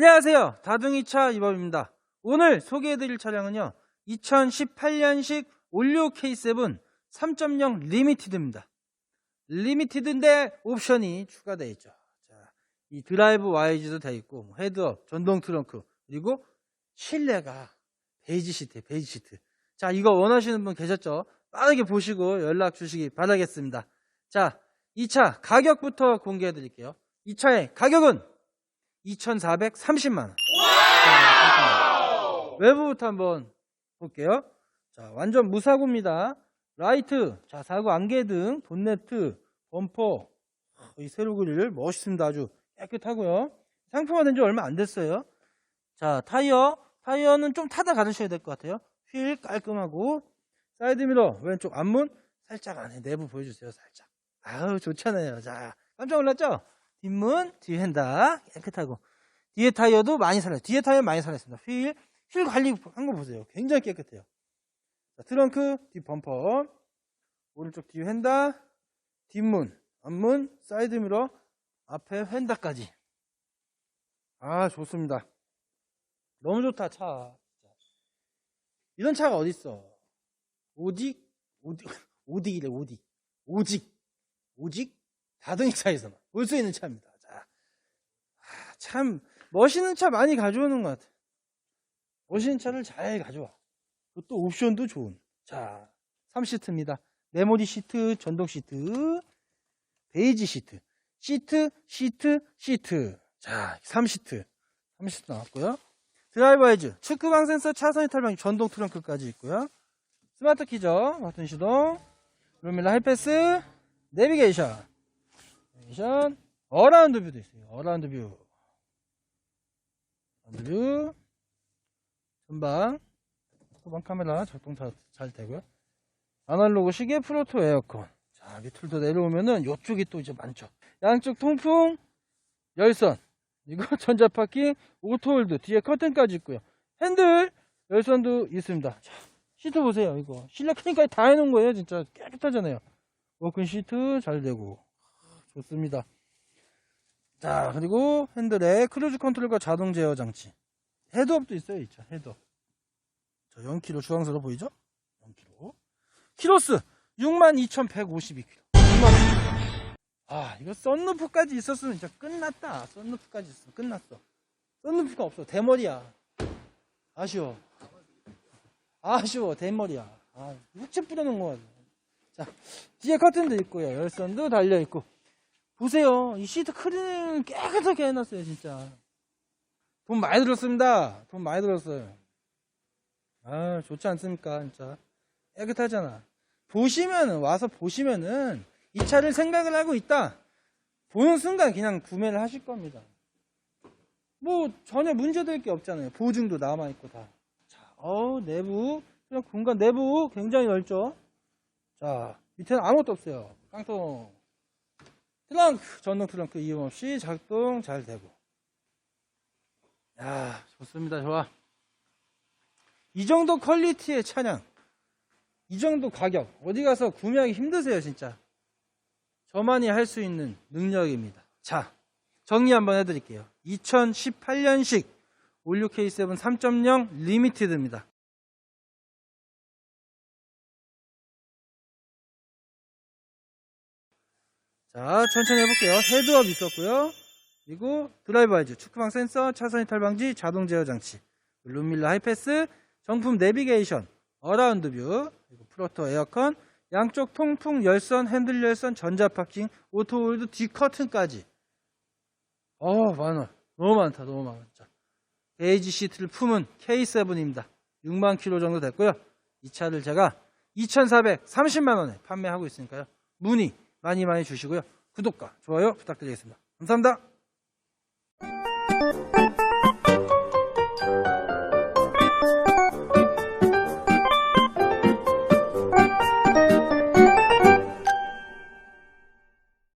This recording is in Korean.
안녕하세요. 다둥이차 이범입니다. 오늘 소개해드릴 차량은요. 2018년식 올류 K7 3.0 리미티드입니다. 리미티드인데 옵션이 추가되어 있죠. 자, 이 드라이브 와이즈도 되어 있고 뭐 헤드업, 전동 트렁크 그리고 실내가 베이지 시트, 베이지 시트. 자, 이거 원하시는 분 계셨죠? 빠르게 보시고 연락 주시기 바라겠습니다. 자, 이 차 가격부터 공개해 드릴게요. 이 차의 가격은 2,430만 원. 외부부터 한번 볼게요. 자, 완전 무사고입니다. 라이트, 자, 사고 안개등, 본네트, 범퍼, 이 세로 그릴 멋있습니다. 아주 깨끗하고요. 상품화된 지 얼마 안 됐어요. 자, 타이어, 타이어는 좀 타다 가르셔야 될 것 같아요. 휠 깔끔하고, 사이드미러, 왼쪽 앞문, 살짝 안에 내부 보여주세요, 살짝. 아우, 좋잖아요. 자, 깜짝 놀랐죠? 뒷문, 뒤 핸다, 깨끗하고. 뒤에 타이어도 많이 살아요. 뒤에 타이어 많이 살았습니다. 휠, 휠 관리한 거 보세요. 굉장히 깨끗해요. 자, 트렁크, 뒷 범퍼, 오른쪽 뒤 휀다, 뒷문, 앞문, 사이드 미러, 앞에 휀다까지. 아, 좋습니다. 너무 좋다, 차. 이런 차가 어딨어. 오직, 오직, 오직이래, 오직. 오직, 오직, 다둥이 차에서만 볼 수 있는 차입니다. 자, 아, 참, 멋있는 차 많이 가져오는 것 같아. 멋있는 차를 잘 가져와. 또 옵션도 좋은. 자, 3시트입니다. 메모리 시트, 전동 시트, 베이지 시트, 시트, 시트, 시트. 자, 3시트. 3시트 나왔고요. 드라이버 헤즈, 체크방 센서, 차선 이탈방, 전동 트렁크까지 있고요. 스마트 키죠. 버튼 시동, 루밀라 하이패스, 내비게이션, 내비게이션, 어라운드 뷰도 있어요. 어라운드 뷰. 뷰. 전방, 후방 카메라 작동 다, 잘 되고요. 아날로그 시계 프로토 에어컨. 자, 밑으로 내려오면은 이쪽이 또 이제 많죠. 양쪽 통풍, 열선. 이거 전자파킹, 오토홀드, 뒤에 커튼까지 있고요. 핸들, 열선도 있습니다. 자, 시트 보세요, 이거. 실내 크니까지 다 해놓은 거예요, 진짜. 깨끗하잖아요. 워크 시트 잘 되고. 좋습니다. 자, 그리고 핸들에 크루즈 컨트롤과 자동 제어 장치. 헤드업도 있어요, 이 차, 헤드업. 자, 0km 주황색으로 보이죠? 0km. 키로스 62,152km. 6만 아, 이거 썬루프까지 있었으면 진짜 끝났다. 썬루프까지 있으면 끝났어. 썬루프가 없어. 대머리야. 아쉬워. 아쉬워. 대머리야. 아, 육체 뿌려놓은 거 같아. 자, 뒤에 커튼도 있고요. 열선도 달려있고. 보세요. 이 시트 크리는 깨끗하게 해놨어요, 진짜. 돈 많이 들었습니다. 돈 많이 들었어요. 아, 좋지 않습니까, 진짜. 깨끗하잖아. 보시면은, 와서 보시면은, 이 차를 생각을 하고 있다. 보는 순간 그냥 구매를 하실 겁니다. 뭐, 전혀 문제될 게 없잖아요. 보증도 남아있고 다. 자, 어 내부, 그냥 공간 내부 굉장히 넓죠? 자, 밑에는 아무것도 없어요. 깡통. 트렁크, 전동 트렁크 이용 없이 작동 잘 되고. 야, 좋습니다. 좋아. 이 정도 퀄리티의 차량, 이 정도 가격, 어디 가서 구매하기 힘드세요, 진짜. 저만이 할 수 있는 능력입니다. 자, 정리 한번 해드릴게요. 2018년식 올류 K7 3.0 리미티드입니다. 자, 천천히 해볼게요. 헤드업 있었고요. 그리고 드라이버 하이즈, 축구방 센서, 차선 이탈 방지, 자동 제어 장치, 룸밀러 하이패스, 정품 내비게이션, 어라운드 뷰, 그리고 프로토 에어컨, 양쪽 통풍 열선, 핸들 열선, 전자 파킹, 오토홀드 뒤 커튼까지. 어, 많아. 너무 많다, 너무 많아. 자, 베이지 시트를 품은 K7입니다. 6만 킬로 정도 됐고요. 이 차를 제가 2,430만 원에 판매하고 있으니까요. 문의 많이 많이 주시고요. 구독과 좋아요 부탁드리겠습니다. 감사합니다.